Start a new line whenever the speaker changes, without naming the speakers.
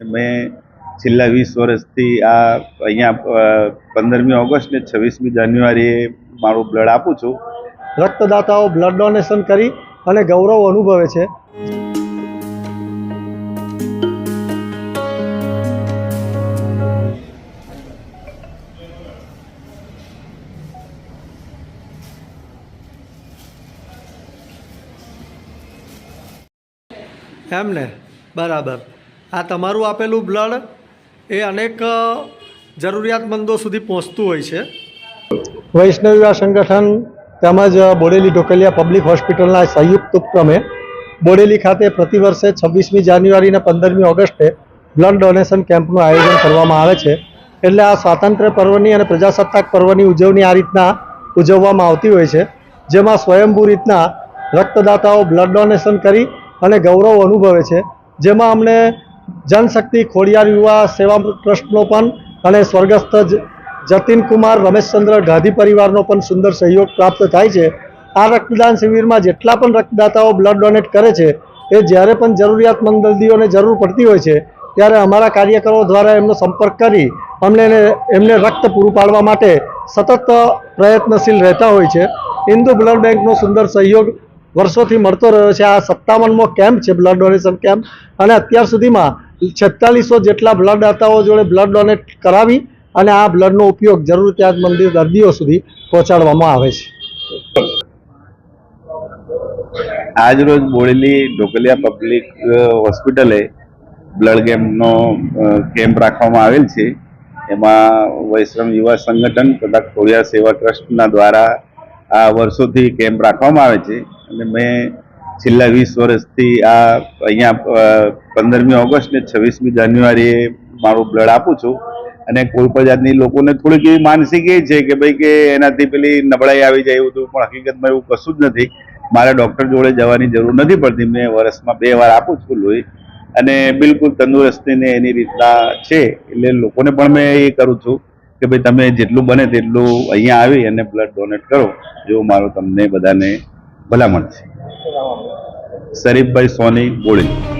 મેં છેલ્લા વીસ વર્ષથી આ અહીંયા પંદરમી ઓગસ્ટ ને છવ્વીસમી જાન્યુઆરીએ મારું બ્લડ આપું છું.
રક્તદાતાઓ બ્લડ ડોનેશન કરી અને ગૌરવ અનુભવે છે. એમ ને બરાબર. આ તમારું આપેલું બ્લડ એ અનેક જરૂરિયાતમંદો સુધી પહોંચતું હોય છે. વૈષ્ણવ સંગઠન તેમજ બોડેલી ઢોકલિયા પબ્લિક હોસ્પિટલના સંયુક્ત ઉપક્રમે બોડેલી ખાતે પ્રતિવર્ષે છવ્વીસમી જાન્યુઆરી અને પંદરમી ઓગસ્ટે બ્લડ ડોનેશન કેમ્પનું આયોજન કરવામાં આવે છે. એટલે આ સ્વાતંત્ર્ય પર્વની અને પ્રજાસત્તાક પર્વની ઉજવણી આ રીતના ઉજવવામાં આવતી હોય છે. જેમાં સ્વયંભૂ રીતના રક્તદાતાઓ બ્લડ ડોનેશન કરી અને ગૌરવ અનુભવે છે. જેમાં અમને જનશક્તિ ખોડિયાર યુવા સેવા ટ્રસ્ટનો પણ અને સ્વર્ગસ્થ જ- જતીન કુમાર, રમેશચંદ્ર ગાંધી પરિવારનો પણ સુંદર સહયોગ પ્રાપ્ત થાય છે. આ રક્તદાન શિબિરમાં જેટલા પણ રક્તદાતાઓ બ્લડ ડોનેટ કરે છે, એ જ્યારે પણ જરૂરિયાતમંદ દર્દીઓને જરૂર પડતી હોય છે, ત્યારે અમારા કાર્યકરો દ્વારા એમનો સંપર્ક કરી અમને એમને રક્ત પૂરું પાડવા માટે સતત પ્રયત્નશીલ રહેતા હોય છે. હિન્દુ બ્લડ બેંકનો સુંદર સહયોગ વર્ષોથી મળતો રહ્યો છે. આ સત્તાવનમો કેમ્પ છે બ્લડ ડોનેશન કેમ્પ. અને અત્યાર સુધીમાં છેતાલીસો જેટલા બ્લડ દાતાઓ જોડે બ્લડ ડોનેટ કરાવી અને આ બ્લડનો ઉપયોગ જરૂરિયાતમંદ દર્દીઓ સુધી પહોંચાડવામાં આવે છે.
આજ રોજ બોડેલી ઢોકલિયા પબ્લિક હોસ્પિટલે બ્લડ કેમ્પનો કેમ્પ રાખવામાં આવેલ છે. એમાં વૈષ્ણવ યુવા સંગઠન તથા ખોડિયા સેવા ટ્રસ્ટના દ્વારા આ વર્ષોથી કેમ્પ રાખવામાં આવે છે. અને મેં છેલ્લા વીસ વર્ષથી આ અહીંયા પંદરમી ઓગસ્ટ ને છવ્વીસમી જાન્યુઆરીએ મારું બ્લડ આપું છું. અને કોઈ પણ જાતની લોકોને થોડીક એવી માનસિક એ છે કે ભાઈ કે એનાથી પેલી નબળાઈ આવી જાય એવું તો પણ હકીકતમાં એવું કશું જ નથી. મારે ડૉક્ટર જોડે જવાની જરૂર નથી પડતી. મેં વર્ષમાં બે વાર આપું છું લોહી. અને બિલકુલ તંદુરસ્તીને એની રીતના છે. એટલે લોકોને પણ મેં એ કરું છું કે ભાઈ તમે જેટલું બને તેટલું અહીંયા આવી અને બ્લડ ડોનેટ કરો. જેવું મારો તમને બધાને ભલામણ છે. શરીફભાઈ સોની બોળી